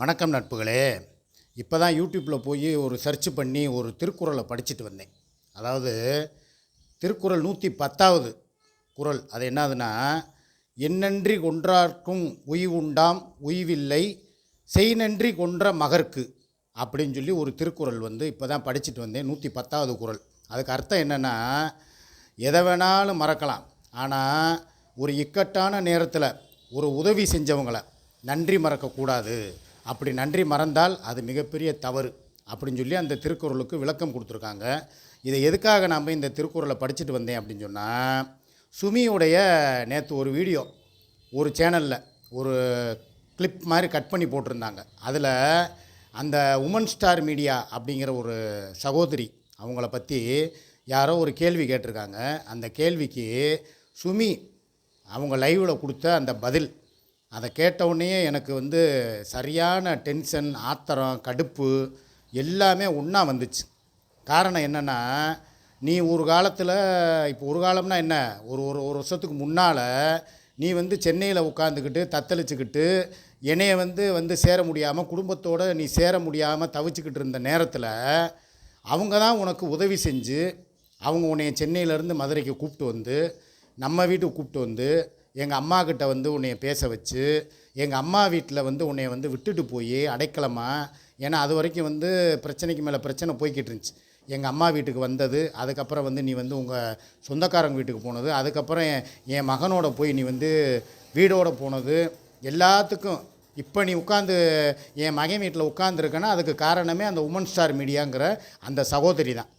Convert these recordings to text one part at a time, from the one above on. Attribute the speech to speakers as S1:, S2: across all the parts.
S1: வணக்கம் நட்புகளே இப்போ தான் யூடியூப்பில் போய் ஒரு சர்ச் பண்ணி ஒரு திருக்குறளை படிச்சுட்டு வந்தேன் அதாவது திருக்குறள் நூற்றி பத்தாவது குரல் அது என்னதுன்னா என்னன்றி கொன்றார்க்கும் உய்வுண்டாம் உய்வில்லை செய் நன்றி கொன்ற மகர்க்கு அப்படின்னு சொல்லி ஒரு திருக்குறள் வந்து இப்போ தான் படிச்சுட்டு வந்தேன் நூற்றி பத்தாவது குரல் அதுக்கு அர்த்தம் என்னென்னா எதை வேணாலும் மறக்கலாம் ஆனால் ஒரு இக்கட்டான நேரத்தில் ஒரு உதவி செஞ்சவங்களை நன்றி மறக்கக்கூடாது அப்படி நன்றி மறந்தால் அது மிகப்பெரிய தவறு அப்படின்னு சொல்லி அந்த திருக்குறளுக்கு விளக்கம் கொடுத்துருக்காங்க இதை எதுக்காக நாம் இந்த திருக்குறளை படிச்சுட்டு வந்தேன் அப்படின்னு சொன்னால் சுமியுடைய நேற்று ஒரு வீடியோ ஒரு சேனலில் ஒரு கிளிப் மாதிரி கட் பண்ணி போட்டிருந்தாங்க அதில் அந்த உமன் ஸ்டார் மீடியா அப்படிங்கிற ஒரு சகோதரி அவங்கள பற்றி யாரோ ஒரு கேள்வி கேட்டிருக்காங்க அந்த கேள்விக்கு சுமி அவங்க லைவில் கொடுத்த அந்த பதில் அதை கேட்டவுடனேயே எனக்கு வந்து சரியான டென்ஷன் ஆத்திரம் கடுப்பு எல்லாமே ஒன்றா வந்துச்சு காரணம் என்னென்னா நீ ஒரு காலத்தில் இப்போ ஒரு காலம்னா என்ன ஒரு ஒரு ஒரு வருஷத்துக்கு முன்னால் நீ வந்து சென்னையில் உட்காந்துக்கிட்டு தத்தளிச்சுக்கிட்டு என்னைய வந்து வந்து சேர முடியாமல் குடும்பத்தோடு நீ சேர முடியாமல் தவிச்சுக்கிட்டு இருந்த நேரத்தில் அவங்க தான் உனக்கு உதவி செஞ்சு அவங்க உன்னைய சென்னையிலேருந்து மதுரைக்கு கூப்பிட்டு வந்து நம்ம வீட்டுக்கு கூப்பிட்டு வந்து எங்கள் அம்மா கிட்ட வந்து உன்னைய பேச வச்சு எங்கள் அம்மா வீட்டில் வந்து உன்னைய வந்து விட்டுட்டு போய் அடைக்கலமாக ஏன்னா அது வரைக்கும் வந்து பிரச்சனைக்கு மேலே பிரச்சனை போய்கிட்டு இருந்துச்சு எங்கள் அம்மா வீட்டுக்கு வந்தது அதுக்கப்புறம் வந்து நீ வந்து உங்கள் சொந்தக்காரங்க வீட்டுக்கு போனது அதுக்கப்புறம் என் மகனோட போய் நீ வந்து வீடோட போனது எல்லாத்துக்கும் இப்போ நீ உட்காந்து என் மகன் வீட்டில் உட்காந்துருக்கேன்னா அதுக்கு காரணமே அந்த உமன் ஸ்டார் மீடியாங்கிற அந்த சகோதரி தான்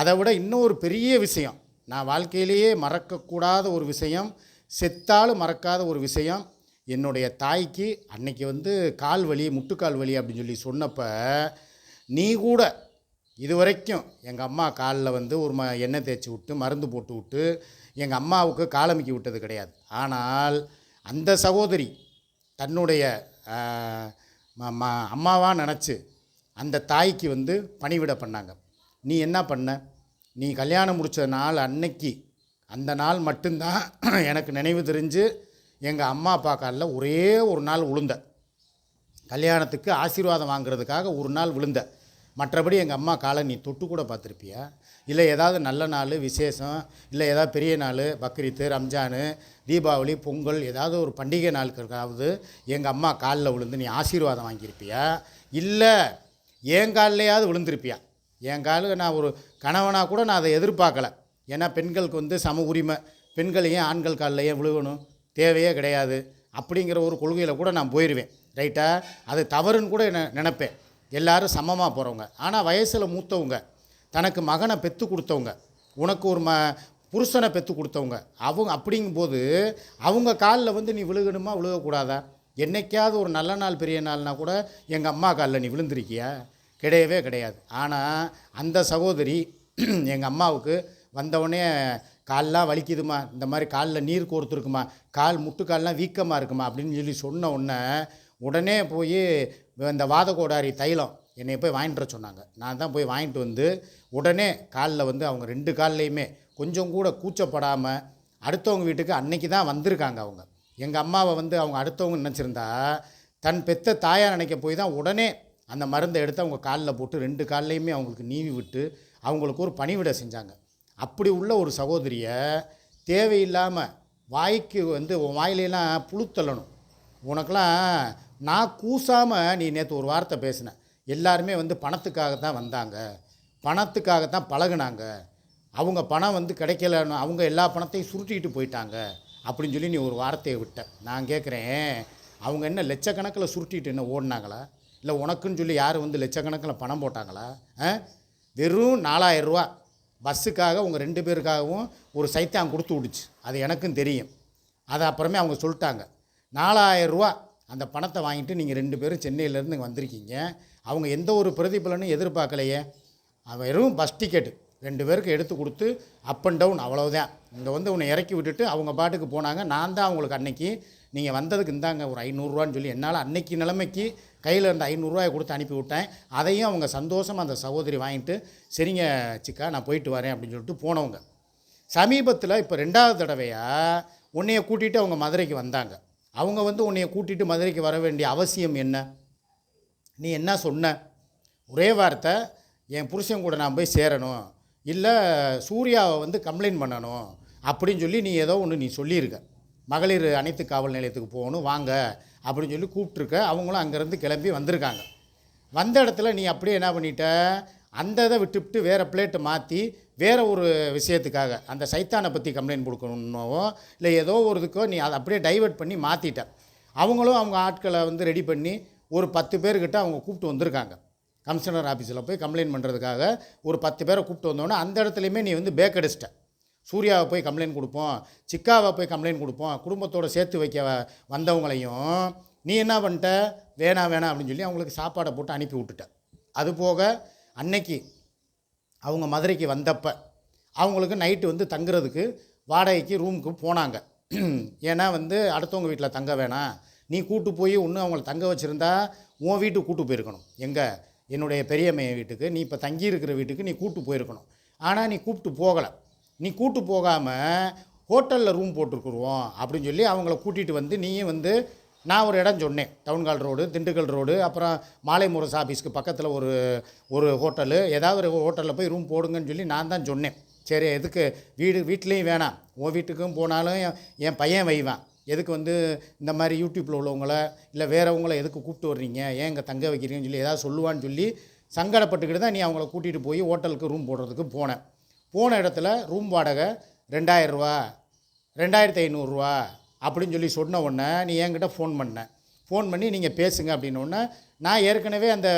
S1: அதை விட இன்னும் ஒரு பெரிய விஷயம் நான் வாழ்க்கையிலேயே மறக்கக்கூடாத ஒரு விஷயம் செத்தாலும் மறக்காத ஒரு விஷயம் என்னுடைய தாய்க்கு அன்னைக்கு வந்து கால் வலி முட்டுக்கால் வலி அப்படின்னு சொல்லி சொன்னப்போ நீ கூட இது வரைக்கும் எங்கள் அம்மா காலில் வந்து ஒரு ம எண்ணெய் தேய்ச்சி விட்டு மருந்து போட்டு விட்டு எங்கள் அம்மாவுக்கு காலமிக்கி விட்டது கிடையாது ஆனால் அந்த சகோதரி தன்னுடைய அம்மாவாக நினச்சி அந்த தாய்க்கு வந்து பணிவிட பண்ணாங்க நீ என்ன பண்ண நீ கல்யாணம் முடித்த நாள் அன்னைக்கு அந்த நாள் மட்டும்தான் எனக்கு நினைவு தெரிஞ்சு எங்கள் அம்மா அப்பா காலில் ஒரே ஒரு நாள் விழுந்த கல்யாணத்துக்கு ஆசீர்வாதம் வாங்குறதுக்காக ஒரு நாள் விழுந்த மற்றபடி எங்கள் அம்மா காலை நீ தொட்டு கூட பார்த்துருப்பியா இல்லை ஏதாவது நல்ல நாள் விசேஷம் இல்லை ஏதாவது பெரிய நாள் பக்ரீத்து ரம்ஜானு தீபாவளி பொங்கல் ஏதாவது ஒரு பண்டிகை நாளுக்காவது எங்கள் அம்மா காலில் விழுந்து நீ ஆசீர்வாதம் வாங்கியிருப்பியா இல்லை என் காலிலையாவது விழுந்திருப்பியா என் காலில் நான் ஒரு கணவனாக கூட நான் அதை எதிர்பார்க்கலை ஏன்னா பெண்களுக்கு வந்து சம உரிமை பெண்களையும் ஆண்கள் காலில் விழுகணும் தேவையே கிடையாது அப்படிங்கிற ஒரு கொள்கையில் கூட நான் போயிடுவேன் ரைட்டா அது தவறுன்னு கூட நினப்பேன் எல்லோரும் சமமாக போகிறவங்க ஆனால் வயசில் மூத்தவங்க தனக்கு மகனை பெற்று கொடுத்தவங்க உனக்கு ஒரு ம புருஷனை பெற்று கொடுத்தவங்க அவங்க அப்படிங்கும்போது அவங்க காலில் வந்து நீ விழுகணுமா விழுகக்கூடாதா என்றைக்காவது ஒரு நல்ல நாள் பெரிய நாள்னால் கூட எங்கள் அம்மா காலில் நீ விழுந்திருக்கியா கிடையவே கிடையாது ஆனால் அந்த சகோதரி எங்கள் அம்மாவுக்கு வந்தவுடனே கால்லாம் வலிக்குதுமா இந்த மாதிரி காலில் நீர் கோர்த்துருக்குமா கால் முட்டுக்கால்லாம் வீக்கமாக இருக்குமா அப்படின்னு சொல்லி சொன்ன உடனே உடனே போய் இந்த வாத கோடாரி தைலம் என்னை போய் வாங்கிட்டு சொன்னாங்க நான் தான் போய் வாங்கிட்டு வந்து உடனே காலில் வந்து அவங்க ரெண்டு கால்லையுமே கொஞ்சம் கூட கூச்சப்படாமல் அடுத்தவங்க வீட்டுக்கு அன்னைக்கு தான் வந்திருக்காங்க அவங்க எங்கள் அம்மாவை வந்து அவங்க அடுத்தவங்க நினச்சிருந்தா தன் பெத்த தாயாக நினைக்க போய் தான் உடனே அந்த மருந்தை எடுத்து அவங்க காலில் போட்டு ரெண்டு கால்லையுமே அவங்களுக்கு நீவி விட்டு அவங்களுக்கு ஒரு பணிவிட செஞ்சாங்க அப்படி உள்ள ஒரு சகோதரியை தேவையில்லாமல் வாய்க்கு வந்து உன் வாயிலெல்லாம் புழுத்தள்ளணும் உனக்கெலாம் நான் கூசாமல் நீ நேற்று ஒரு வார்த்தை பேசினேன் எல்லாருமே வந்து பணத்துக்காக தான் வந்தாங்க பணத்துக்காக தான் பழகுனாங்க அவங்க பணம் வந்து கிடைக்கலன்னு அவங்க எல்லா பணத்தையும் சுருட்டிக்கிட்டு போயிட்டாங்க அப்படின்னு சொல்லி நீ ஒரு வார்த்தையை விட்ட நான் கேட்குறேன் அவங்க என்ன லட்சக்கணக்கில் சுருட்டிட்டு என்ன ஓடினாங்களா இல்லை உனக்குன்னு சொல்லி யார் வந்து லட்சக்கணக்கில் பணம் போட்டாங்களா வெறும் நாலாயிரரூவா பஸ்ஸுக்காக உங்கள் ரெண்டு பேருக்காகவும் ஒரு சைத்தான் கொடுத்து விடுச்சு அது எனக்கும் தெரியும் அது அப்புறமே அவங்க சொல்லிட்டாங்க நாலாயிரரூவா அந்த பணத்தை வாங்கிட்டு நீங்கள் ரெண்டு பேரும் சென்னையிலேருந்து இங்கே வந்திருக்கீங்க அவங்க எந்த ஒரு பிரதிபலனும் எதிர்பார்க்கலையே வெறும் பஸ் டிக்கெட்டு ரெண்டு பேருக்கு எடுத்து கொடுத்து அப் அண்ட் டவுன் அவ்வளோதான் இங்கே வந்து உன்னை இறக்கி விட்டுட்டு அவங்க பாட்டுக்கு போனாங்க நான் தான் அவங்களுக்கு அன்னைக்கு நீங்கள் வந்ததுக்கு இந்தாங்க ஒரு ஐநூறுரூவான்னு சொல்லி என்னால் அன்னைக்கு நிலைமைக்கு கையில் இருந்த ஐநூறுரூவாயை கொடுத்து அனுப்பி விட்டேன் அதையும் அவங்க சந்தோஷமாக அந்த சகோதரி வாங்கிட்டு சரிங்க சிக்கா நான் போயிட்டு வரேன் அப்படின்னு சொல்லிட்டு போனவங்க சமீபத்தில் இப்போ ரெண்டாவது தடவையாக உன்னையை கூட்டிகிட்டு அவங்க மதுரைக்கு வந்தாங்க அவங்க வந்து உன்னையை கூட்டிகிட்டு மதுரைக்கு வர வேண்டிய அவசியம் என்ன நீ என்ன சொன்ன ஒரே வார்த்தை என் புருஷன் கூட நான் போய் சேரணும் இல்லை சூர்யாவை வந்து கம்ப்ளைண்ட் பண்ணணும் அப்படின்னு சொல்லி நீ ஏதோ ஒன்று நீ சொல்லியிருக்க மகளிர் அனைத்து காவல் நிலையத்துக்கு போகணும் வாங்க அப்படின்னு சொல்லி கூப்பிட்ருக்க அவங்களும் அங்கேருந்து கிளம்பி வந்திருக்காங்க வந்த இடத்துல நீ அப்படியே என்ன பண்ணிட்ட அந்த இதை விட்டுவிட்டு வேறு பிளேட்டை மாற்றி வேறு ஒரு விஷயத்துக்காக அந்த சைத்தானை பற்றி கம்ப்ளைண்ட் கொடுக்கணுன்னோவோ இல்லை ஏதோ ஒரு இதுக்கோ நீ அதை அப்படியே டைவெர்ட் பண்ணி மாற்றிட்ட அவங்களும் அவங்க ஆட்களை வந்து ரெடி பண்ணி ஒரு பத்து பேர்கிட்ட அவங்க கூப்பிட்டு வந்திருக்காங்க கமிஷனர் ஆஃபீஸில் போய் கம்ப்ளைண்ட் பண்ணுறதுக்காக ஒரு பத்து பேரை கூப்பிட்டு வந்தோன்னே அந்த இடத்துலையுமே நீ வந்து பேக்கடிச்சிட்ட சூர்யாவை போய் கம்ப்ளைண்ட் கொடுப்போம் சிக்காவை போய் கம்ப்ளைண்ட் கொடுப்போம் குடும்பத்தோடு சேர்த்து வைக்க வந்தவங்களையும் நீ என்ன பண்ணிட்ட வேணாம் வேணாம் அப்படின்னு சொல்லி அவங்களுக்கு சாப்பாடை போட்டு அனுப்பி விட்டுட்ட அது போக அன்னைக்கு அவங்க மதுரைக்கு வந்தப்போ அவங்களுக்கு நைட்டு வந்து தங்குறதுக்கு வாடகைக்கு ரூமுக்கு போனாங்க ஏன்னா வந்து அடுத்தவங்க வீட்டில் தங்க வேணாம் நீ கூட்டு போய் ஒன்று அவங்கள தங்க வச்சுருந்தா உன் வீட்டுக்கு கூட்டு போயிருக்கணும் எங்கே என்னுடைய பெரியம்மைய வீட்டுக்கு நீ இப்போ தங்கி இருக்கிற வீட்டுக்கு நீ கூப்பிட்டு போயிருக்கணும் ஆனால் நீ கூப்பிட்டு போகலை நீ கூப்பிட்டு போகாமல் ஹோட்டலில் ரூம் போட்டுருக்குருவோம் அப்படின்னு சொல்லி அவங்கள கூட்டிகிட்டு வந்து நீயும் வந்து நான் ஒரு இடம் சொன்னேன் டவுன்கால் ரோடு திண்டுக்கல் ரோடு அப்புறம் மாலை முரசு ஆஃபீஸ்க்கு பக்கத்தில் ஒரு ஒரு ஹோட்டலு ஏதாவது ஒரு ஹோட்டலில் போய் ரூம் போடுங்கன்னு சொல்லி நான் தான் சொன்னேன் சரி எதுக்கு வீடு வீட்லேயும் வேணாம் உன் வீட்டுக்கும் போனாலும் என் பையன் வைவான் எதுக்கு வந்து இந்த மாதிரி யூடியூப்பில் உள்ளவங்களை இல்லை வேறவங்களை எதுக்கு கூப்பிட்டு வர்றீங்க ஏன் இங்கே தங்க வைக்கிறீங்கன்னு சொல்லி ஏதாவது சொல்லுவான்னு சொல்லி சங்கடப்பட்டுக்கிட்டு தான் நீ அவங்கள கூட்டிகிட்டு போய் ஹோட்டலுக்கு ரூம் போடுறதுக்கு போனேன் போன இடத்துல ரூம் வாடகை ரெண்டாயிரரூவா ரெண்டாயிரத்தி ஐநூறுரூவா அப்படின்னு சொல்லி சொன்ன உடனே நீ என்கிட்ட ஃபோன் பண்ணேன் ஃபோன் பண்ணி நீங்கள் பேசுங்க அப்படின்னோடனே நான் ஏற்கனவே அந்த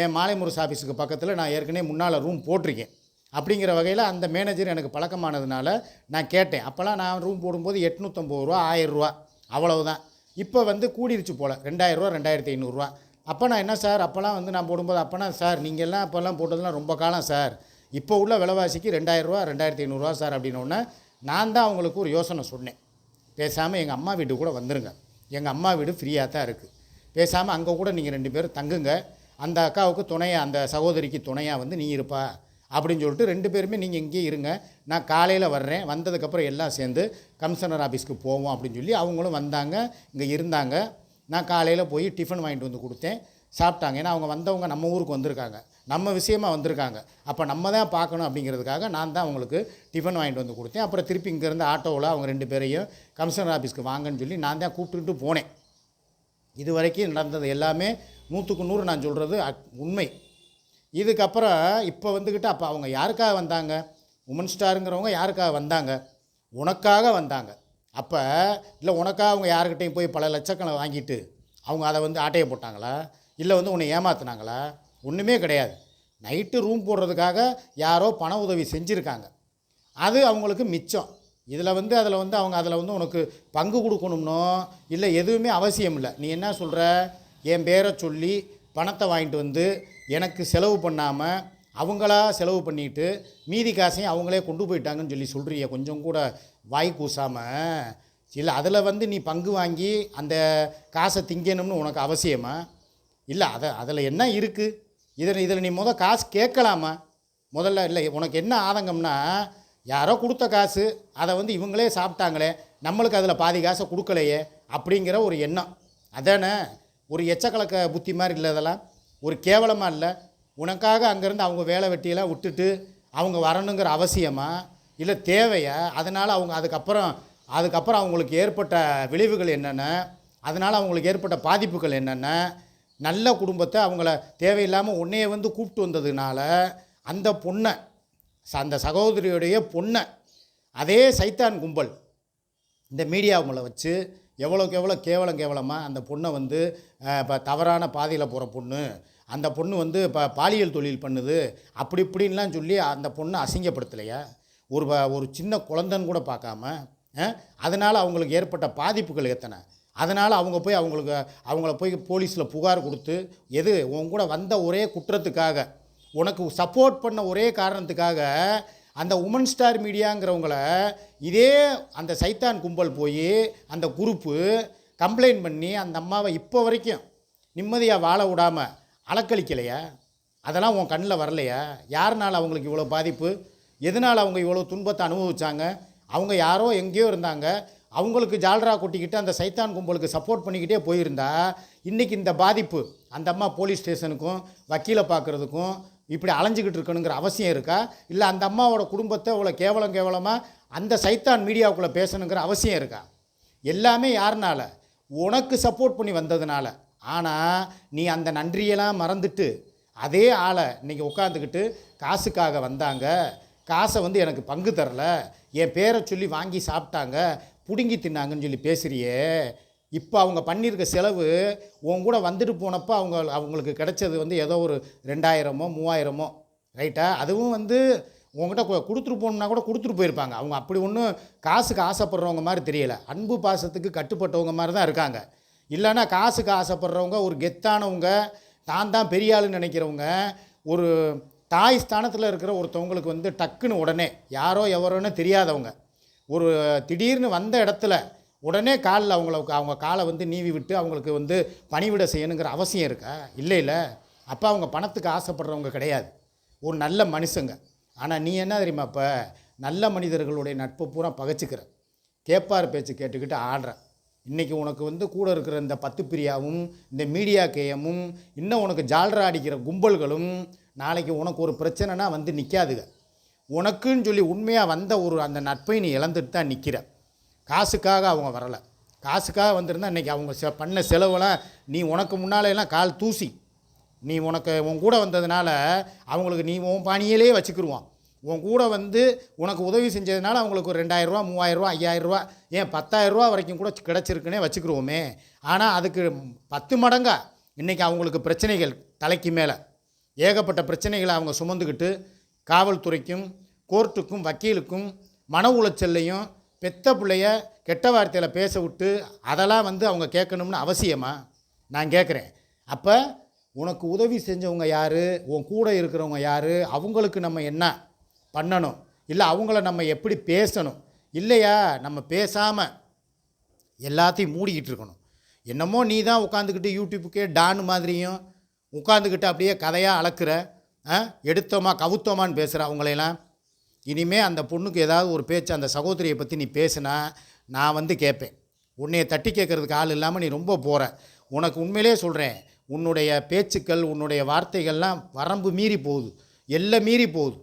S1: என் மாலைமுரசு ஆஃபீஸுக்கு பக்கத்தில் நான் ஏற்கனவே முன்னால் ரூம் போட்டிருக்கேன் அப்படிங்கிற வகையில் அந்த மேனேஜர் எனக்கு பழக்கமானதுனால நான் கேட்டேன் அப்போல்லாம் நான் ரூம் போடும்போது எட்நூற்றம்பது ரூபா ஆயிரரூவா தான் இப்போ வந்து கூடிருச்சு போல் ரெண்டாயிரரூவா ரெண்டாயிரத்தி ஐநூறுரூவா அப்போ நான் என்ன சார் அப்போல்லாம் வந்து நான் போடும்போது அப்போனா சார் நீங்கள்லாம் அப்போல்லாம் போட்டதுலாம் ரொம்ப காலம் சார் இப்போ உள்ள விலைவாசிக்கு ரெண்டாயிரரூவா ரெண்டாயிரத்தி ஐநூறுரூவா சார் அப்படின்னோடனே நான் தான் அவங்களுக்கு ஒரு யோசனை சொன்னேன் பேசாமல் எங்கள் அம்மா வீட்டு கூட வந்துடுங்க எங்கள் அம்மா வீடு ஃப்ரீயாக தான் இருக்குது பேசாமல் அங்கே கூட நீங்கள் ரெண்டு பேரும் தங்குங்க அந்த அக்காவுக்கு துணையாக அந்த சகோதரிக்கு துணையாக வந்து நீ இருப்பா அப்படின்னு சொல்லிட்டு ரெண்டு பேருமே நீங்கள் இங்கேயே இருங்க நான் காலையில் வர்றேன் வந்ததுக்கப்புறம் எல்லாம் சேர்ந்து கமிஷனர் ஆஃபீஸ்க்கு போவோம் அப்படின்னு சொல்லி அவங்களும் வந்தாங்க இங்கே இருந்தாங்க நான் காலையில் போய் டிஃபன் வாங்கிட்டு வந்து கொடுத்தேன் சாப்பிட்டாங்க ஏன்னா அவங்க வந்தவங்க நம்ம ஊருக்கு வந்திருக்காங்க நம்ம விஷயமா வந்திருக்காங்க அப்போ நம்ம தான் பார்க்கணும் அப்படிங்கிறதுக்காக நான் தான் அவங்களுக்கு டிஃபன் வாங்கிட்டு வந்து கொடுத்தேன் அப்புறம் திருப்பி இங்கேருந்து ஆட்டோவில் அவங்க ரெண்டு பேரையும் கமிஷனர் ஆஃபீஸ்க்கு வாங்கன்னு சொல்லி நான் தான் கூப்பிட்டுட்டு போனேன் இது வரைக்கும் நடந்தது எல்லாமே நூற்றுக்கு நூறு நான் சொல்கிறது உண்மை இதுக்கப்புறம் இப்போ வந்துக்கிட்டு அப்போ அவங்க யாருக்காக வந்தாங்க உமன் ஸ்டாருங்கிறவங்க யாருக்காக வந்தாங்க உனக்காக வந்தாங்க அப்போ இல்லை உனக்காக அவங்க யாருக்கிட்டையும் போய் பல லட்சக்கணக்கை வாங்கிட்டு அவங்க அதை வந்து ஆட்டையை போட்டாங்களா இல்லை வந்து உன்னை ஏமாத்துனாங்களா ஒன்றுமே கிடையாது நைட்டு ரூம் போடுறதுக்காக யாரோ பண உதவி செஞ்சுருக்காங்க அது அவங்களுக்கு மிச்சம் இதில் வந்து அதில் வந்து அவங்க அதில் வந்து உனக்கு பங்கு கொடுக்கணும்னோ இல்லை எதுவுமே அவசியம் இல்லை நீ என்ன சொல்கிற என் பேரை சொல்லி பணத்தை வாங்கிட்டு வந்து எனக்கு செலவு பண்ணாமல் அவங்களா செலவு பண்ணிவிட்டு மீதி காசையும் அவங்களே கொண்டு போயிட்டாங்கன்னு சொல்லி சொல்கிறிய கொஞ்சம் கூட வாய் கூசாமல் இல்லை அதில் வந்து நீ பங்கு வாங்கி அந்த காசை திங்கணும்னு உனக்கு அவசியமா இல்லை அதை அதில் என்ன இருக்குது இதில் இதில் நீ முதல் காசு கேட்கலாமா முதல்ல இல்லை உனக்கு என்ன ஆதங்கம்னா யாரோ கொடுத்த காசு அதை வந்து இவங்களே சாப்பிட்டாங்களே நம்மளுக்கு அதில் பாதி காசை கொடுக்கலையே அப்படிங்கிற ஒரு எண்ணம் அதானே ஒரு எச்சக்கலக்க புத்தி மாதிரி இல்லை அதெல்லாம் ஒரு கேவலமாக இல்லை உனக்காக அங்கேருந்து அவங்க வேலை வெட்டியெல்லாம் விட்டுட்டு அவங்க வரணுங்கிற அவசியமாக இல்லை தேவையா அதனால் அவங்க அதுக்கப்புறம் அதுக்கப்புறம் அவங்களுக்கு ஏற்பட்ட விளைவுகள் என்னென்ன அதனால் அவங்களுக்கு ஏற்பட்ட பாதிப்புகள் என்னென்ன நல்ல குடும்பத்தை அவங்கள தேவையில்லாமல் உன்னைய வந்து கூப்பிட்டு வந்ததுனால அந்த பொண்ணை அந்த சகோதரியுடைய பொண்ணை அதே சைத்தான் கும்பல் இந்த மீடியாவில் வச்சு எவ்வளோக்கு எவ்வளோ கேவலம் கேவலமாக அந்த பொண்ணை வந்து இப்போ தவறான பாதையில் போகிற பொண்ணு அந்த பொண்ணு வந்து இப்போ பாலியல் தொழில் பண்ணுது அப்படி இப்படின்லாம் சொல்லி அந்த பொண்ணை அசிங்கப்படுத்தலையா ஒரு ஒரு சின்ன குழந்தைன்னு கூட பார்க்காம அதனால் அவங்களுக்கு ஏற்பட்ட பாதிப்புகள் எத்தனை அதனால் அவங்க போய் அவங்களுக்கு அவங்கள போய் போலீஸில் புகார் கொடுத்து எது உன் கூட வந்த ஒரே குற்றத்துக்காக உனக்கு சப்போர்ட் பண்ண ஒரே காரணத்துக்காக அந்த உமன் ஸ்டார் மீடியாங்கிறவங்கள இதே அந்த சைத்தான் கும்பல் போய் அந்த குரூப்பு கம்ப்ளைண்ட் பண்ணி அந்த அம்மாவை இப்போ வரைக்கும் நிம்மதியாக வாழ விடாமல் அலக்கழிக்கலையா அதெல்லாம் உன் கண்ணில் வரலையா யாருனால் அவங்களுக்கு இவ்வளோ பாதிப்பு எதனால் அவங்க இவ்வளோ துன்பத்தை அனுபவித்தாங்க அவங்க யாரோ எங்கேயோ இருந்தாங்க அவங்களுக்கு ஜால்ரா கொட்டிக்கிட்டு அந்த சைத்தான் கும்பலுக்கு சப்போர்ட் பண்ணிக்கிட்டே போயிருந்தா இன்றைக்கி இந்த பாதிப்பு அந்த அம்மா போலீஸ் ஸ்டேஷனுக்கும் வக்கீலை பார்க்குறதுக்கும் இப்படி அலைஞ்சிக்கிட்டு இருக்கணுங்கிற அவசியம் இருக்கா இல்லை அந்த அம்மாவோட குடும்பத்தை இவ்வளோ கேவலம் கேவலமாக அந்த சைத்தான் மீடியாவுக்குள்ளே பேசணுங்கிற அவசியம் இருக்கா எல்லாமே யாருனால உனக்கு சப்போர்ட் பண்ணி வந்ததுனால ஆனால் நீ அந்த நன்றியெல்லாம் மறந்துட்டு அதே ஆளை இன்றைக்கி உட்காந்துக்கிட்டு காசுக்காக வந்தாங்க காசை வந்து எனக்கு பங்கு தரல என் பேரை சொல்லி வாங்கி சாப்பிட்டாங்க பிடுங்கி தின்னாங்கன்னு சொல்லி பேசுகிறியே இப்போ அவங்க பண்ணியிருக்க செலவு உன் கூட வந்துட்டு போனப்போ அவங்க அவங்களுக்கு கிடைச்சது வந்து ஏதோ ஒரு ரெண்டாயிரமோ மூவாயிரமோ ரைட்டா அதுவும் வந்து உங்ககிட்ட கொடுத்துட்டு போகணுன்னா கூட கொடுத்துட்டு போயிருப்பாங்க அவங்க அப்படி ஒன்றும் காசுக்கு ஆசைப்படுறவங்க மாதிரி தெரியலை அன்பு பாசத்துக்கு கட்டுப்பட்டவங்க மாதிரி தான் இருக்காங்க இல்லைன்னா காசுக்கு ஆசைப்படுறவங்க ஒரு கெத்தானவங்க தான் தான் பெரிய ஆளுன்னு நினைக்கிறவங்க ஒரு தாய் ஸ்தானத்தில் இருக்கிற ஒருத்தவங்களுக்கு வந்து டக்குன்னு உடனே யாரோ எவரோன்னு தெரியாதவங்க ஒரு திடீர்னு வந்த இடத்துல உடனே காலில் அவங்கள அவங்க காலை வந்து நீவி விட்டு அவங்களுக்கு வந்து பணிவிட செய்யணுங்கிற அவசியம் இருக்கா இல்லை இல்லை அப்போ அவங்க பணத்துக்கு ஆசைப்படுறவங்க கிடையாது ஒரு நல்ல மனுஷங்க ஆனால் நீ என்ன தெரியுமா இப்போ நல்ல மனிதர்களுடைய நட்பு பூரா பகச்சிக்கிற கேட்பார் பேச்சு கேட்டுக்கிட்டு ஆடுற இன்றைக்கி உனக்கு வந்து கூட இருக்கிற இந்த பத்து பிரியாவும் இந்த மீடியா கேயமும் இன்னும் உனக்கு ஜால்ரா அடிக்கிற கும்பல்களும் நாளைக்கு உனக்கு ஒரு பிரச்சனைனா வந்து நிற்காதுங்க உனக்குன்னு சொல்லி உண்மையாக வந்த ஒரு அந்த நட்பை நீ இழந்துட்டு தான் நிற்கிற காசுக்காக அவங்க வரலை காசுக்காக வந்திருந்தால் இன்றைக்கி அவங்க செ பண்ண செலவெல்லாம் நீ உனக்கு முன்னாலேலாம் கால் தூசி நீ உனக்கு உன் கூட வந்ததுனால அவங்களுக்கு நீ உன் பாணியிலே வச்சுக்கிடுவான் உன் கூட வந்து உனக்கு உதவி செஞ்சதுனால அவங்களுக்கு ஒரு ரெண்டாயிரரூவா மூவாயிரரூவா ஐயாயிரரூவா ஏன் பத்தாயிரரூவா வரைக்கும் கூட கிடச்சிருக்குன்னே வச்சுக்கிருவோமே ஆனால் அதுக்கு பத்து மடங்காக இன்றைக்கி அவங்களுக்கு பிரச்சனைகள் தலைக்கு மேலே ஏகப்பட்ட பிரச்சனைகளை அவங்க சுமந்துக்கிட்டு காவல்துறைக்கும் கோர்ட்டுக்கும் வக்கீலுக்கும் மன உளைச்சல்லையும் பெத்த பிள்ளைய கெட்ட வார்த்தையில் பேச விட்டு அதெல்லாம் வந்து அவங்க கேட்கணும்னு அவசியமா நான் கேட்குறேன் அப்போ உனக்கு உதவி செஞ்சவங்க யார் உன் கூட இருக்கிறவங்க யார் அவங்களுக்கு நம்ம என்ன பண்ணணும் இல்லை அவங்கள நம்ம எப்படி பேசணும் இல்லையா நம்ம பேசாமல் எல்லாத்தையும் மூடிக்கிட்டு இருக்கணும் என்னமோ நீ தான் உட்காந்துக்கிட்டு யூடியூப்புக்கே டான் மாதிரியும் உட்காந்துக்கிட்டு அப்படியே கதையாக அளக்குற ஆ எடுத்தோமா கவுத்தோமான்னு பேசுகிற அவங்களையெல்லாம் இனிமேல் அந்த பொண்ணுக்கு ஏதாவது ஒரு பேச்சு அந்த சகோதரியை பற்றி நீ பேசுனா நான் வந்து கேட்பேன் உன்னையை தட்டி கேட்குறதுக்கு ஆள் இல்லாமல் நீ ரொம்ப போகிற உனக்கு உண்மையிலே சொல்கிறேன் உன்னுடைய பேச்சுக்கள் உன்னுடைய வார்த்தைகள்லாம் வரம்பு மீறி போகுது எல்லை மீறி போகுது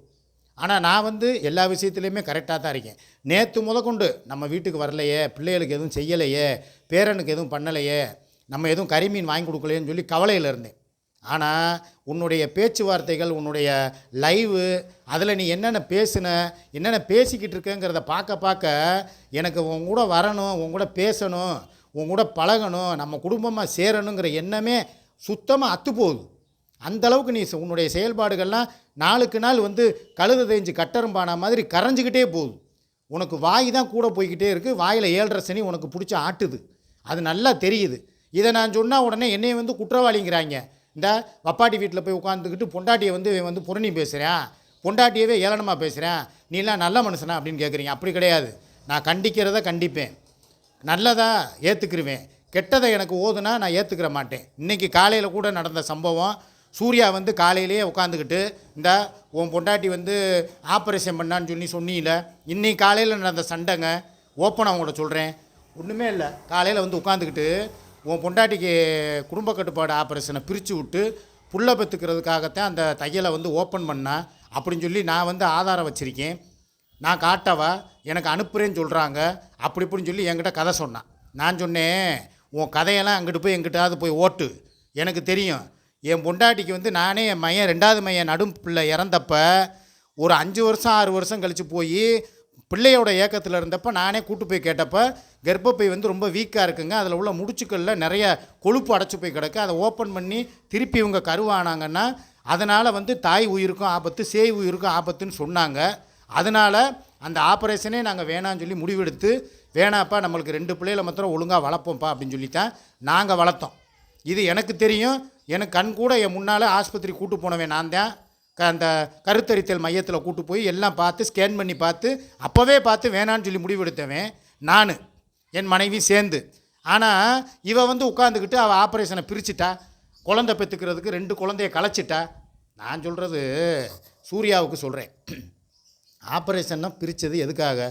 S1: ஆனால் நான் வந்து எல்லா விஷயத்துலையுமே கரெக்டாக தான் இருக்கேன் நேற்று முதற்கொண்டு நம்ம வீட்டுக்கு வரலையே பிள்ளைகளுக்கு எதுவும் செய்யலையே பேரனுக்கு எதுவும் பண்ணலையே நம்ம எதுவும் கரிமீன் வாங்கி கொடுக்கலையேன்னு சொல்லி கவலையில் இருந்தேன் ஆனால் உன்னுடைய பேச்சுவார்த்தைகள் உன்னுடைய லைவு அதில் நீ என்னென்ன பேசின என்னென்ன பேசிக்கிட்டு இருக்கங்கிறத பார்க்க பார்க்க எனக்கு உன் கூட வரணும் உன் கூட பேசணும் உன் கூட பழகணும் நம்ம குடும்பமாக சேரணுங்கிற எண்ணமே சுத்தமாக அத்து போகுது அந்த அளவுக்கு நீ உன்னுடைய செயல்பாடுகள்லாம் நாளுக்கு நாள் வந்து கழுத தேஞ்சு கட்டரும்பான மாதிரி கரைஞ்சிக்கிட்டே போகுது உனக்கு வாய் தான் கூட போய்கிட்டே இருக்குது வாயில் ஏழரை சனி உனக்கு பிடிச்ச ஆட்டுது அது நல்லா தெரியுது இதை நான் சொன்னால் உடனே என்னை வந்து குற்றவாளிங்கிறாங்க இந்த வப்பாட்டி வீட்டில் போய் உட்காந்துக்கிட்டு பொண்டாட்டியை வந்து வந்து புரணி பேசுகிறேன் பொண்டாட்டியவே ஏளனமாக பேசுகிறேன் நீலாம் நல்ல மனுஷனா அப்படின்னு கேட்குறீங்க அப்படி கிடையாது நான் கண்டிக்கிறத கண்டிப்பேன் நல்லதாக ஏற்றுக்கிருவேன் கெட்டதை எனக்கு ஓதுனா நான் ஏற்றுக்கிற மாட்டேன் இன்றைக்கி காலையில் கூட நடந்த சம்பவம் சூர்யா வந்து காலையிலேயே உட்காந்துக்கிட்டு இந்த உன் பொண்டாட்டி வந்து ஆப்ரேஷன் பண்ணான்னு சொல்லி சொன்னியில் இன்னைக்கு காலையில் நடந்த சண்டைங்க ஓப்பன் அவங்களோட சொல்கிறேன் ஒன்றுமே இல்லை காலையில் வந்து உட்காந்துக்கிட்டு உன் பொண்டாட்டிக்கு குடும்ப கட்டுப்பாடு ஆப்ரேஷனை பிரித்து விட்டு புள்ள பெற்றுக்கிறதுக்காகத்தான் அந்த தையலை வந்து ஓப்பன் பண்ணேன் அப்படின்னு சொல்லி நான் வந்து ஆதாரம் வச்சுருக்கேன் நான் காட்டவா எனக்கு அனுப்புகிறேன்னு சொல்கிறாங்க அப்படி இப்படின்னு சொல்லி என்கிட்ட கதை சொன்னான் நான் சொன்னேன் உன் கதையெல்லாம் அங்கிட்டு போய் எங்கிட்டாவது போய் ஓட்டு எனக்கு தெரியும் என் பொண்டாட்டிக்கு வந்து நானே என் மையன் ரெண்டாவது மையன் நடும் பிள்ளை இறந்தப்ப ஒரு அஞ்சு வருஷம் ஆறு வருஷம் கழித்து போய் பிள்ளையோட ஏக்கத்தில் இருந்தப்போ நானே கூட்டு போய் கேட்டப்போ கர்ப்பப்பை வந்து ரொம்ப வீக்காக இருக்குங்க அதில் உள்ள முடிச்சுக்கல்ல நிறைய கொழுப்பு அடைச்சி போய் கிடக்கு அதை ஓப்பன் பண்ணி திருப்பி இவங்க கருவானாங்கன்னா அதனால் வந்து தாய் உயிருக்கும் ஆபத்து சேய் உயிருக்கும் ஆபத்துன்னு சொன்னாங்க அதனால் அந்த ஆப்ரேஷனே நாங்கள் வேணான்னு சொல்லி முடிவெடுத்து வேணாப்பா நம்மளுக்கு ரெண்டு பிள்ளைகளை மாத்திரம் ஒழுங்காக வளர்ப்போம்ப்பா அப்படின்னு சொல்லித்தான் நாங்கள் வளர்த்தோம் இது எனக்கு தெரியும் எனக்கு கண் கூட என் முன்னால் ஆஸ்பத்திரி கூட்டு போனவன் நான் தான் அந்த கருத்தரித்தல் மையத்தில் கூட்டு போய் எல்லாம் பார்த்து ஸ்கேன் பண்ணி பார்த்து அப்போவே பார்த்து வேணான்னு சொல்லி முடிவெடுத்தவன் நான் என் மனைவி சேர்ந்து ஆனால் இவள் வந்து உட்காந்துக்கிட்டு அவள் ஆப்ரேஷனை பிரிச்சுட்டா குழந்தை பெற்றுக்கிறதுக்கு ரெண்டு குழந்தைய களைச்சிட்டா நான் சொல்கிறது சூர்யாவுக்கு சொல்கிறேன் ஆப்ரேஷன்னா பிரித்தது எதுக்காக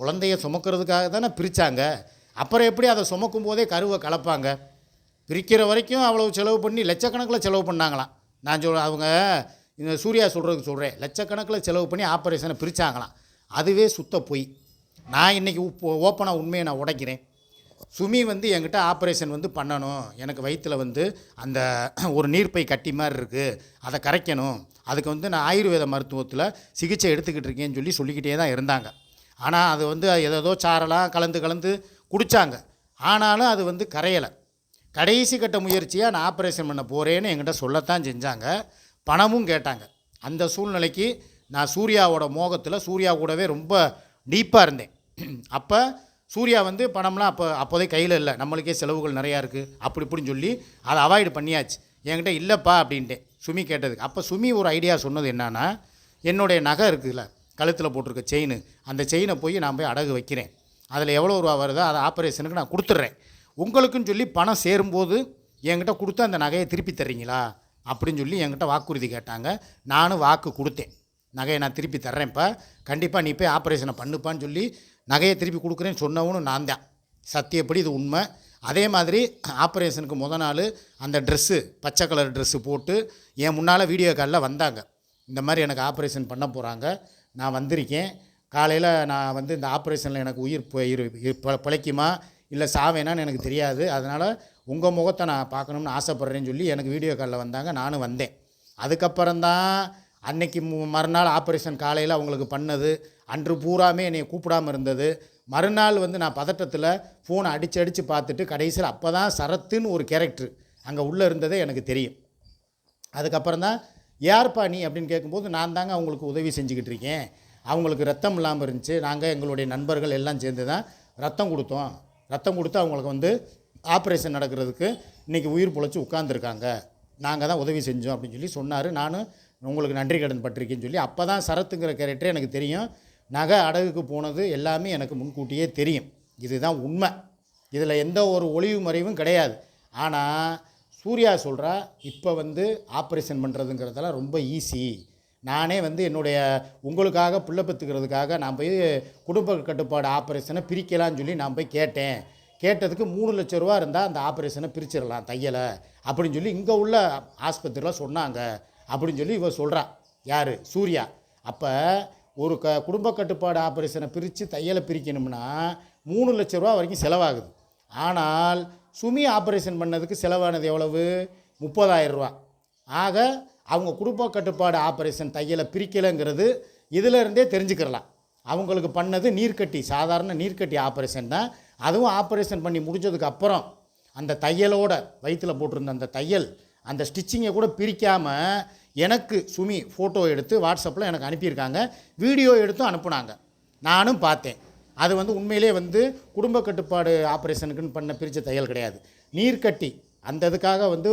S1: குழந்தைய சுமக்கிறதுக்காக தானே பிரித்தாங்க அப்புறம் எப்படி அதை சுமக்கும் போதே கருவை கலப்பாங்க பிரிக்கிற வரைக்கும் அவ்வளோ செலவு பண்ணி லட்சக்கணக்கில் செலவு பண்ணாங்களாம் நான் சொல் அவங்க இந்த சூர்யா சொல்கிறதுக்கு சொல்கிறேன் லட்சக்கணக்கில் செலவு பண்ணி ஆப்ரேஷனை பிரித்தாங்களாம் அதுவே சுத்த பொய் நான் இன்றைக்கி ஓப்பனாக உண்மையை நான் உடைக்கிறேன் சுமி வந்து என்கிட்ட ஆப்ரேஷன் வந்து பண்ணணும் எனக்கு வயிற்றில் வந்து அந்த ஒரு நீர்ப்பை கட்டி மாதிரி இருக்குது அதை கரைக்கணும் அதுக்கு வந்து நான் ஆயுர்வேத மருத்துவத்தில் சிகிச்சை எடுத்துக்கிட்டு இருக்கேன்னு சொல்லி சொல்லிக்கிட்டே தான் இருந்தாங்க ஆனால் அது வந்து எதோ சாரெல்லாம் கலந்து கலந்து குடித்தாங்க ஆனாலும் அது வந்து கரையலை கடைசி கட்ட முயற்சியாக நான் ஆப்ரேஷன் பண்ண போகிறேன்னு என்கிட்ட சொல்லத்தான் செஞ்சாங்க பணமும் கேட்டாங்க அந்த சூழ்நிலைக்கு நான் சூர்யாவோட மோகத்தில் சூர்யா கூடவே ரொம்ப டீப்பாக இருந்தேன் அப்போ சூர்யா வந்து பணம்லாம் அப்போ அப்போதே கையில் இல்லை நம்மளுக்கே செலவுகள் நிறையா இருக்குது அப்படி இப்படின்னு சொல்லி அதை அவாய்டு பண்ணியாச்சு என்கிட்ட இல்லைப்பா அப்படின்ட்டேன் சுமி கேட்டதுக்கு அப்போ சுமி ஒரு ஐடியா சொன்னது என்னென்னா என்னுடைய நகை இருக்குதுல்ல கழுத்தில் போட்டிருக்க செயின் அந்த செயினை போய் நான் போய் அடகு வைக்கிறேன் அதில் எவ்வளோ ரூபா வருதோ அதை ஆப்ரேஷனுக்கு நான் கொடுத்துட்றேன் உங்களுக்குன்னு சொல்லி பணம் சேரும்போது என்கிட்ட கொடுத்து அந்த நகையை திருப்பி தர்றீங்களா அப்படின்னு சொல்லி என்கிட்ட வாக்குறுதி கேட்டாங்க நானும் வாக்கு கொடுத்தேன் நகையை நான் திருப்பி தர்றேன் இப்போ கண்டிப்பாக நீ போய் ஆப்ரேஷனை பண்ணுப்பான்னு சொல்லி நகையை திருப்பி கொடுக்குறேன்னு சொன்னவனும் நான் தான் சத்தியப்படி இது உண்மை அதே மாதிரி ஆப்ரேஷனுக்கு முத நாள் அந்த ட்ரெஸ்ஸு பச்சை கலர் ட்ரெஸ்ஸு போட்டு என் முன்னால் வீடியோ காலில் வந்தாங்க இந்த மாதிரி எனக்கு ஆப்ரேஷன் பண்ண போகிறாங்க நான் வந்திருக்கேன் காலையில் நான் வந்து இந்த ஆப்ரேஷனில் எனக்கு உயிர் பிழைக்குமா இல்லை சாவேனான்னு எனக்கு தெரியாது அதனால் உங்கள் முகத்தை நான் பார்க்கணும்னு ஆசைப்பட்றேன்னு சொல்லி எனக்கு வீடியோ காலில் வந்தாங்க நானும் வந்தேன் அதுக்கப்புறம்தான் அன்னைக்கு மறுநாள் ஆப்ரேஷன் காலையில் அவங்களுக்கு பண்ணது அன்று பூராமே என்னை கூப்பிடாமல் இருந்தது மறுநாள் வந்து நான் பதட்டத்தில் ஃபோனை அடித்து அடித்து பார்த்துட்டு கடைசியில் அப்போ தான் சரத்துன்னு ஒரு கேரக்டர் அங்கே உள்ளே இருந்ததே எனக்கு தெரியும் அதுக்கப்புறம் தான் யார்ப்பா நீ அப்படின்னு கேட்கும்போது நான் தாங்க அவங்களுக்கு உதவி செஞ்சுக்கிட்டு இருக்கேன் அவங்களுக்கு ரத்தம் இல்லாமல் இருந்துச்சு நாங்கள் எங்களுடைய நண்பர்கள் எல்லாம் சேர்ந்து தான் ரத்தம் கொடுத்தோம் ரத்தம் கொடுத்து அவங்களுக்கு வந்து ஆப்ரேஷன் நடக்கிறதுக்கு இன்றைக்கி உயிர் பொழைச்சி உட்காந்துருக்காங்க நாங்கள் தான் உதவி செஞ்சோம் அப்படின்னு சொல்லி சொன்னார் நானும் உங்களுக்கு நன்றி கடன் பட்டிருக்கேன்னு சொல்லி அப்போ தான் சரத்துங்கிற கேரக்டரே எனக்கு தெரியும் நகை அடகுக்கு போனது எல்லாமே எனக்கு முன்கூட்டியே தெரியும் இதுதான் உண்மை இதில் எந்த ஒரு ஒளிவு மறைவும் கிடையாது ஆனால் சூர்யா சொல்கிறா இப்போ வந்து ஆப்ரேஷன் பண்ணுறதுங்கிறதெல்லாம் ரொம்ப ஈஸி நானே வந்து என்னுடைய உங்களுக்காக புள்ள பெற்றுக்கிறதுக்காக நான் போய் குடும்ப கட்டுப்பாடு ஆப்ரேஷனை பிரிக்கலான்னு சொல்லி நான் போய் கேட்டேன் கேட்டதுக்கு மூணு லட்ச ரூபா இருந்தால் அந்த ஆப்ரேஷனை பிரிச்சிடலாம் தையலை அப்படின்னு சொல்லி இங்கே உள்ள ஆஸ்பத்திரியில் சொன்னாங்க அப்படின்னு சொல்லி இவன் சொல்கிறா யார் சூர்யா அப்போ ஒரு க குடும்ப கட்டுப்பாடு ஆப்ரேஷனை பிரித்து தையலை பிரிக்கணும்னா மூணு லட்ச ரூபா வரைக்கும் செலவாகுது ஆனால் சுமி ஆப்ரேஷன் பண்ணதுக்கு செலவானது எவ்வளவு முப்பதாயிரம் ரூபா ஆக அவங்க குடும்ப கட்டுப்பாடு ஆப்ரேஷன் தையலை பிரிக்கலைங்கிறது இதிலிருந்தே தெரிஞ்சுக்கிறலாம் அவங்களுக்கு பண்ணது நீர்க்கட்டி சாதாரண நீர்க்கட்டி ஆப்ரேஷன் தான் அதுவும் ஆப்ரேஷன் பண்ணி முடிஞ்சதுக்கு அப்புறம் அந்த தையலோட வயிற்றில் போட்டிருந்த அந்த தையல் அந்த ஸ்டிச்சிங்கை கூட பிரிக்காமல் எனக்கு சுமி ஃபோட்டோ எடுத்து வாட்ஸ்அப்பில் எனக்கு அனுப்பியிருக்காங்க வீடியோ எடுத்தும் அனுப்புனாங்க நானும் பார்த்தேன் அது வந்து உண்மையிலே வந்து குடும்ப கட்டுப்பாடு ஆப்ரேஷனுக்குன்னு பண்ண பிரித்த தையல் கிடையாது நீர்க்கட்டி அந்த இதுக்காக வந்து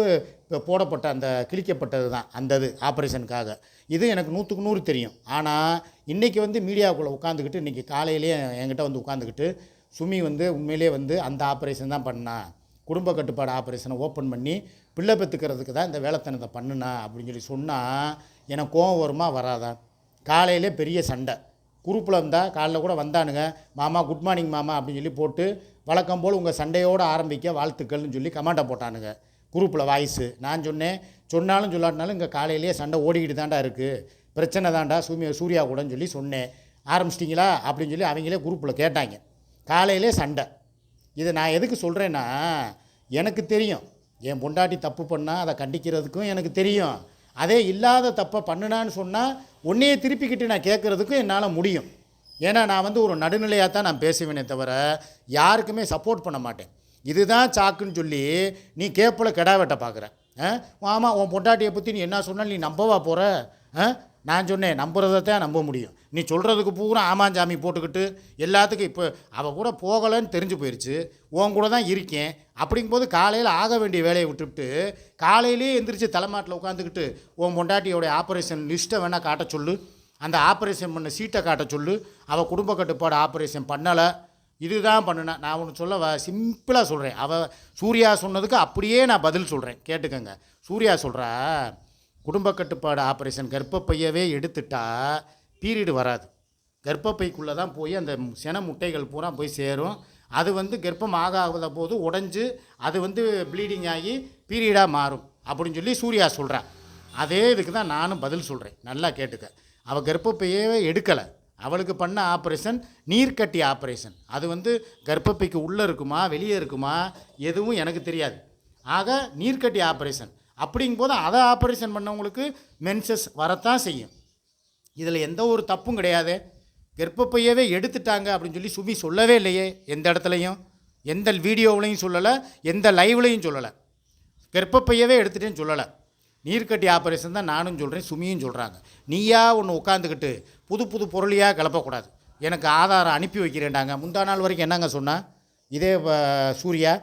S1: இப்போ போடப்பட்ட அந்த கிழிக்கப்பட்டது தான் அந்த இது ஆப்ரேஷனுக்காக இது எனக்கு நூற்றுக்கு நூறு தெரியும் ஆனால் இன்றைக்கி வந்து மீடியாவுக்குள்ளே உட்காந்துக்கிட்டு இன்றைக்கி காலையிலேயே என்கிட்ட வந்து உட்காந்துக்கிட்டு சுமி வந்து உண்மையிலே வந்து அந்த ஆப்ரேஷன் தான் பண்ணா குடும்ப கட்டுப்பாடு ஆப்ரேஷனை ஓப்பன் பண்ணி பிள்ளை பெற்றுக்கிறதுக்கு தான் இந்த வேலைத்தனத்தை பண்ணுனா அப்படின்னு சொல்லி சொன்னால் எனக்கு கோவம் வருமா வராதா காலையிலே பெரிய சண்டை குரூப்பில் இருந்தால் காலையில் கூட வந்தானுங்க மாமா குட் மார்னிங் மாமா அப்படின்னு சொல்லி போட்டு வழக்கம் போல் உங்கள் சண்டையோடு ஆரம்பிக்க வாழ்த்துக்கள்னு சொல்லி கமாண்டை போட்டானுங்க குரூப்பில் வாய்ஸு நான் சொன்னேன் சொன்னாலும் சொல்லாட்டினாலும் இங்கே காலையிலேயே சண்டை ஓடிக்கிட்டு தாண்டா இருக்குது பிரச்சனை தாண்டா சூமிய சூர்யா கூடன்னு சொல்லி சொன்னேன் ஆரம்பிச்சிட்டிங்களா அப்படின்னு சொல்லி அவங்களே குரூப்பில் கேட்டாங்க காலையிலே சண்டை இதை நான் எதுக்கு சொல்கிறேன்னா எனக்கு தெரியும் என் பொண்டாட்டி தப்பு பண்ணால் அதை கண்டிக்கிறதுக்கும் எனக்கு தெரியும் அதே இல்லாத தப்பை பண்ணுனான்னு சொன்னால் ஒன்றையே திருப்பிக்கிட்டு நான் கேட்குறதுக்கும் என்னால் முடியும் ஏன்னா நான் வந்து ஒரு நடுநிலையாக தான் நான் பேசுவேனே தவிர யாருக்குமே சப்போர்ட் பண்ண மாட்டேன் இதுதான் சாக்குன்னு சொல்லி நீ கேப்பில் கெடா வெட்ட பார்க்குற ஆமாம் உன் பொண்டாட்டியை பற்றி நீ என்ன சொன்னால் நீ நம்பவா போகிற நான் சொன்னேன் தான் நம்ப முடியும் நீ சொல்கிறதுக்கு பூரா ஆமாஞ்சாமி போட்டுக்கிட்டு எல்லாத்துக்கும் இப்போ அவள் கூட போகலைன்னு தெரிஞ்சு போயிடுச்சு உன் கூட தான் இருக்கேன் அப்படிங்கும்போது காலையில் ஆக வேண்டிய வேலையை விட்டுவிட்டு காலையிலேயே எந்திரிச்சு தலைமாட்டில் உட்காந்துக்கிட்டு உன் பொண்டாட்டியோடைய ஆப்ரேஷன் லிஸ்ட்டை வேணால் காட்ட சொல்லு அந்த ஆப்ரேஷன் பண்ண சீட்டை காட்ட சொல்லு அவள் குடும்ப கட்டுப்பாடு ஆப்ரேஷன் பண்ணலை இதுதான் பண்ணினேன் நான் ஒன்று சொல்ல வ சிம்பிளாக சொல்கிறேன் அவள் சூர்யா சொன்னதுக்கு அப்படியே நான் பதில் சொல்கிறேன் கேட்டுக்கங்க சூர்யா சொல்கிறா குடும்ப கட்டுப்பாடு ஆப்ரேஷன் கர்ப்பப்பையவே எடுத்துட்டா பீரியடு வராது கர்ப்பப்பைக்குள்ளே தான் போய் அந்த சென முட்டைகள் பூரா போய் சேரும் அது வந்து கர்ப்பம் ஆக ஆகாத போது உடஞ்சி அது வந்து ப்ளீடிங் ஆகி பீரியடாக மாறும் அப்படின்னு சொல்லி சூர்யா சொல்கிறேன் அதே இதுக்கு தான் நானும் பதில் சொல்கிறேன் நல்லா கேட்டுக்க அவள் கர்ப்பப்பையவே எடுக்கலை அவளுக்கு பண்ண ஆப்ரேஷன் நீர்க்கட்டி ஆப்ரேஷன் அது வந்து கர்ப்பப்பைக்கு உள்ளே இருக்குமா வெளியே இருக்குமா எதுவும் எனக்கு தெரியாது ஆக நீர்க்கட்டி ஆப்ரேஷன் அப்படிங்கும்போது அதை ஆப்ரேஷன் பண்ணவங்களுக்கு மென்சஸ் வரத்தான் செய்யும் இதில் எந்த ஒரு தப்பும் கிடையாது கர்ப்பப்பையவே எடுத்துட்டாங்க அப்படின்னு சொல்லி சுமி சொல்லவே இல்லையே எந்த இடத்துலையும் எந்த வீடியோவிலையும் சொல்லலை எந்த லைவ்லையும் சொல்லலை கர்ப்பப்பையவே எடுத்துகிட்டேன்னு சொல்லலை நீர்க்கட்டி ஆப்ரேஷன் தான் நானும் சொல்கிறேன் சுமியும் சொல்கிறாங்க நீயா ஒன்று உட்காந்துக்கிட்டு புது புது பொருளியாக கிளப்பக்கூடாது எனக்கு ஆதாரம் அனுப்பி வைக்கிறேன்டாங்க முந்தா நாள் வரைக்கும் என்னங்க சொன்னால் இதே சூர்யா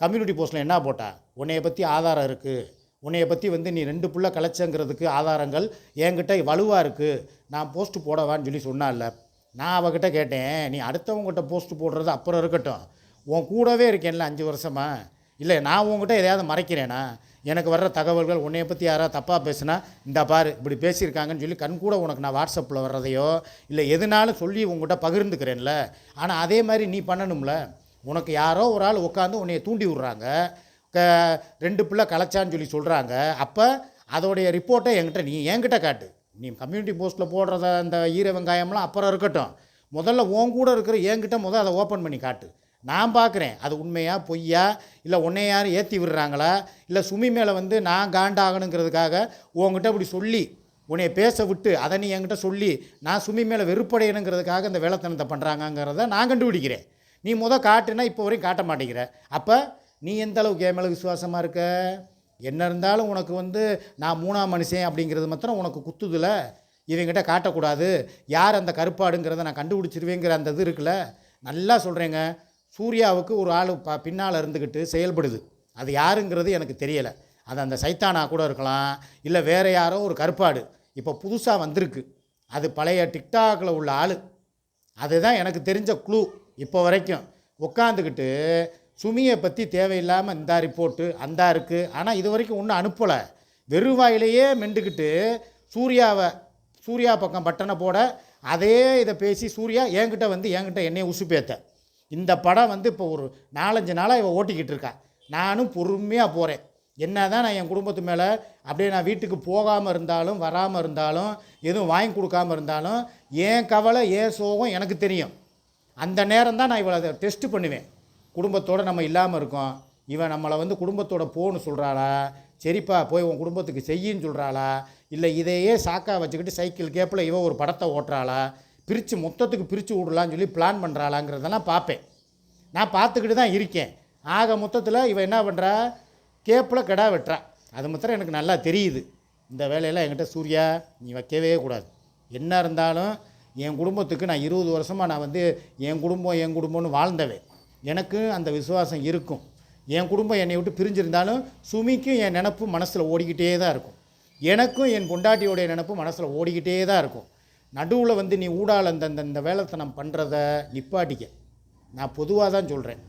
S1: கம்யூனிட்டி போஸ்ட்டில் என்ன போட்டா உன்னைய பற்றி ஆதாரம் இருக்குது உன்னைய பற்றி வந்து நீ ரெண்டு புள்ள கலைச்சங்கிறதுக்கு ஆதாரங்கள் என்கிட்ட வலுவாக இருக்குது நான் போஸ்ட்டு போடவான்னு சொல்லி சொன்னால நான் அவகிட்ட கேட்டேன் நீ அடுத்தவங்ககிட்ட போஸ்ட்டு போடுறது அப்புறம் இருக்கட்டும் உன் கூடவே இருக்கேன்ல அஞ்சு வருஷமாக இல்லை நான் உங்ககிட்ட எதையாவது மறைக்கிறேனா எனக்கு வர்ற தகவல்கள் உன்னைய பற்றி யாராவது தப்பாக பேசுனா இந்த பாரு இப்படி பேசியிருக்காங்கன்னு சொல்லி கண் கூட உனக்கு நான் வாட்ஸ்அப்பில் வர்றதையோ இல்லை எதுனாலும் சொல்லி உங்கள்கிட்ட பகிர்ந்துக்கிறேன்ல ஆனால் அதே மாதிரி நீ பண்ணணும்ல உனக்கு யாரோ ஒரு ஆள் உட்காந்து உன்னைய தூண்டி விட்றாங்க க ரெண்டு பிள்ளை கலைச்சான்னு சொல்லி சொல்கிறாங்க அப்போ அதோடைய ரிப்போர்ட்டை என்கிட்ட நீ என்கிட்ட காட்டு நீ கம்யூனிட்டி போஸ்ட்டில் போடுறத அந்த ஈர வெங்காயம்லாம் அப்புறம் இருக்கட்டும் முதல்ல உன் கூட இருக்கிற என்கிட்ட முதல் அதை ஓப்பன் பண்ணி காட்டு நான் பார்க்குறேன் அது உண்மையா பொய்யா இல்லை உன்னை யாரும் ஏற்றி விடுறாங்களா இல்லை சுமி மேலே வந்து நான் காண்டாகணுங்கிறதுக்காக உங்ககிட்ட அப்படி சொல்லி உன்னை பேச விட்டு அதை நீ என்கிட்ட சொல்லி நான் சுமி மேலே வெறுப்படையணுங்கிறதுக்காக இந்த வேலைத்தனத்தை பண்ணுறாங்கங்கிறத நான் கண்டுபிடிக்கிறேன் நீ முதல் காட்டுனா இப்போ வரையும் காட்ட மாட்டேங்கிற அப்போ நீ எந்த அளவுக்கு ஏ மேலே விசுவாசமாக இருக்க என்ன இருந்தாலும் உனக்கு வந்து நான் மூணாம் மனுஷன் அப்படிங்கிறது மாத்திரம் உனக்கு குத்துதில்ல இவங்கிட்ட காட்டக்கூடாது யார் அந்த கருப்பாடுங்கிறத நான் கண்டுபிடிச்சிருவேங்கிற அந்த இது இருக்குல்ல நல்லா சொல்கிறேங்க சூர்யாவுக்கு ஒரு ஆள் ப பின்னால் இருந்துக்கிட்டு செயல்படுது அது யாருங்கிறது எனக்கு தெரியலை அது அந்த சைத்தானா கூட இருக்கலாம் இல்லை வேறு யாரோ ஒரு கருப்பாடு இப்போ புதுசாக வந்திருக்கு அது பழைய டிக்டாக்கில் உள்ள ஆள் அதுதான் எனக்கு தெரிஞ்ச குழு இப்போ வரைக்கும் உட்காந்துக்கிட்டு சுமியை பற்றி தேவையில்லாமல் இந்த ரிப்போர்ட்டு அந்த இருக்குது ஆனால் இது வரைக்கும் ஒன்றும் அனுப்பலை வெறுவாயிலேயே மெண்டுக்கிட்டு சூர்யாவை சூர்யா பக்கம் பட்டனை போட அதே இதை பேசி சூர்யா என்கிட்ட வந்து என்கிட்ட என்னையை உசுப்பேத்த இந்த படம் வந்து இப்போ ஒரு நாலஞ்சு நாளாக இவள் ஓட்டிக்கிட்டு இருக்கா நானும் பொறுமையாக போகிறேன் என்ன தான் நான் என் குடும்பத்து மேலே அப்படியே நான் வீட்டுக்கு போகாமல் இருந்தாலும் வராமல் இருந்தாலும் எதுவும் வாங்கி கொடுக்காமல் இருந்தாலும் ஏன் கவலை ஏன் சோகம் எனக்கு தெரியும் அந்த நேரம் தான் நான் இவளை அதை டெஸ்ட்டு பண்ணுவேன் குடும்பத்தோடு நம்ம இல்லாமல் இருக்கோம் இவன் நம்மளை வந்து குடும்பத்தோட போன்னு சொல்கிறாளா சரிப்பா போய் உன் குடும்பத்துக்கு செய்யின்னு சொல்கிறாளா இல்லை இதையே சாக்கா வச்சுக்கிட்டு சைக்கிள் கேப்பில் இவன் ஒரு படத்தை ஓட்டுறாளா பிரித்து மொத்தத்துக்கு பிரித்து விடலான்னு சொல்லி பிளான் பண்ணுறாளாங்கிறதெல்லாம் பார்ப்பேன் நான் பார்த்துக்கிட்டு தான் இருக்கேன் ஆக மொத்தத்தில் இவன் என்ன பண்ணுறா கேப்பில் கெடா வெட்டுறா அது மாத்திரம் எனக்கு நல்லா தெரியுது இந்த வேலையெல்லாம் என்கிட்ட சூர்யா நீ வைக்கவே கூடாது என்ன இருந்தாலும் என் குடும்பத்துக்கு நான் இருபது வருஷமாக நான் வந்து என் குடும்பம் என் குடும்பம்னு வாழ்ந்தவேன் எனக்கு அந்த விசுவாசம் இருக்கும் என் குடும்பம் என்னை விட்டு பிரிஞ்சிருந்தாலும் சுமிக்கும் என் நினப்பு மனசில் ஓடிக்கிட்டே தான் இருக்கும் எனக்கும் என் பொண்டாட்டியோடைய நினப்பு மனசில் ஓடிக்கிட்டே தான் இருக்கும் நடுவில் வந்து நீ ஊடால் அந்த அந்த இந்த வேலைத்தனம் பண்ணுறத நிப்பாட்டிக்க நான் பொதுவாக தான் சொல்கிறேன்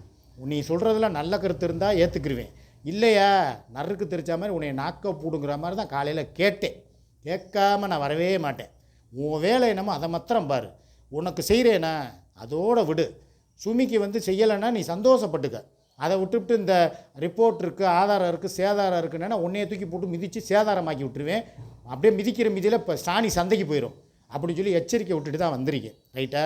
S1: நீ சொல்கிறதுல நல்ல கருத்து இருந்தால் ஏற்றுக்கிருவேன் இல்லையா நறுக்கு தெரிச்ச மாதிரி உன்னை நாக்க பூடுங்கிற மாதிரி தான் காலையில் கேட்டேன் கேட்காம நான் வரவே மாட்டேன் உன் வேலை என்னமோ அதை மாத்திரம் பாரு உனக்கு செய்கிறேனா அதோடு விடு சுமிக்கு வந்து செய்யலைன்னா நீ சந்தோஷப்பட்டுக்க அதை விட்டுவிட்டு இந்த ரிப்போர்ட் இருக்குது ஆதாரம் இருக்குது சேதாரம் இருக்குன்னா உன்னையை தூக்கி போட்டு மிதித்து சேதாரமாக்கி விட்டுருவேன் அப்படியே மிதிக்கிற மிதியில் இப்போ சாணி சந்தைக்கு போயிடும் அப்படின்னு சொல்லி எச்சரிக்கை விட்டுட்டு தான் வந்திருக்கேன் ரைட்டா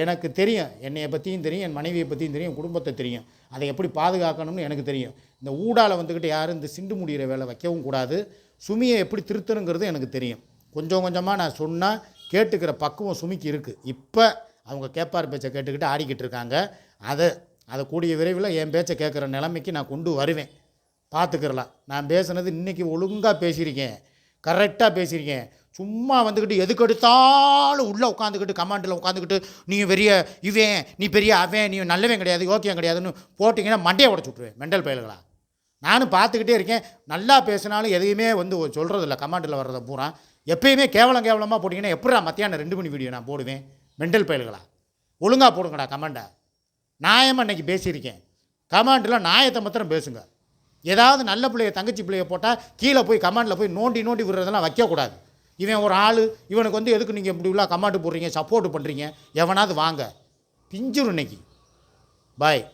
S1: எனக்கு தெரியும் என்னையை பற்றியும் தெரியும் என் மனைவியை பற்றியும் தெரியும் குடும்பத்தை தெரியும் அதை எப்படி பாதுகாக்கணும்னு எனக்கு தெரியும் இந்த ஊடால் வந்துக்கிட்டு யாரும் இந்த சிண்டு முடிகிற வேலை வைக்கவும் கூடாது சுமியை எப்படி திருத்தணுங்கிறது எனக்கு தெரியும் கொஞ்சம் கொஞ்சமாக நான் சொன்னால் கேட்டுக்கிற பக்குவம் சுமிக்கு இருக்குது இப்போ அவங்க கேப்பார் பேச்சை கேட்டுக்கிட்டு ஆடிக்கிட்டு இருக்காங்க அதை அதை கூடிய விரைவில் என் பேச்சை கேட்குற நிலைமைக்கு நான் கொண்டு வருவேன் பார்த்துக்கிறலாம் நான் பேசுனது இன்றைக்கி ஒழுங்காக பேசியிருக்கேன் கரெக்டாக பேசியிருக்கேன் சும்மா வந்துக்கிட்டு எதுக்கு எடுத்தாலும் உள்ளே உட்காந்துக்கிட்டு கமாண்டில் உட்காந்துக்கிட்டு நீ பெரிய இவன் நீ பெரிய அவன் நீ நல்லவன் கிடையாது யோக்கியம் கிடையாதுன்னு போட்டிங்கன்னா மண்டையை உடச்சு விட்ருவேன் மெண்டல் பயல்களா நானும் பார்த்துக்கிட்டே இருக்கேன் நல்லா பேசினாலும் எதையுமே வந்து சொல்கிறதில்ல கமாண்டில் வர்றதை பூரா எப்பயுமே கேவலம் கேவலமாக போட்டிங்கன்னா எப்படா மத்தியானம் ரெண்டு மணி வீடியோ நான் போடுவேன் மெண்டல் பயல்களா ஒழுங்காக போடுங்கடா கமாண்டா நியாயமாக இன்றைக்கி பேசியிருக்கேன் கமாண்டில் நியாயத்தை மாத்திரம் பேசுங்க ஏதாவது நல்ல பிள்ளைய தங்கச்சி பிள்ளைய போட்டால் கீழே போய் கமாண்டில் போய் நோண்டி நோண்டி விடுறதெல்லாம் வைக்கக்கூடாது இவன் ஒரு ஆள் இவனுக்கு வந்து எதுக்கு நீங்கள் இப்படி உள்ள கமாட்டு போடுறீங்க சப்போர்ட் பண்ணுறீங்க எவனாவது வாங்க பிஞ்சிரும் இன்னைக்கு பாய்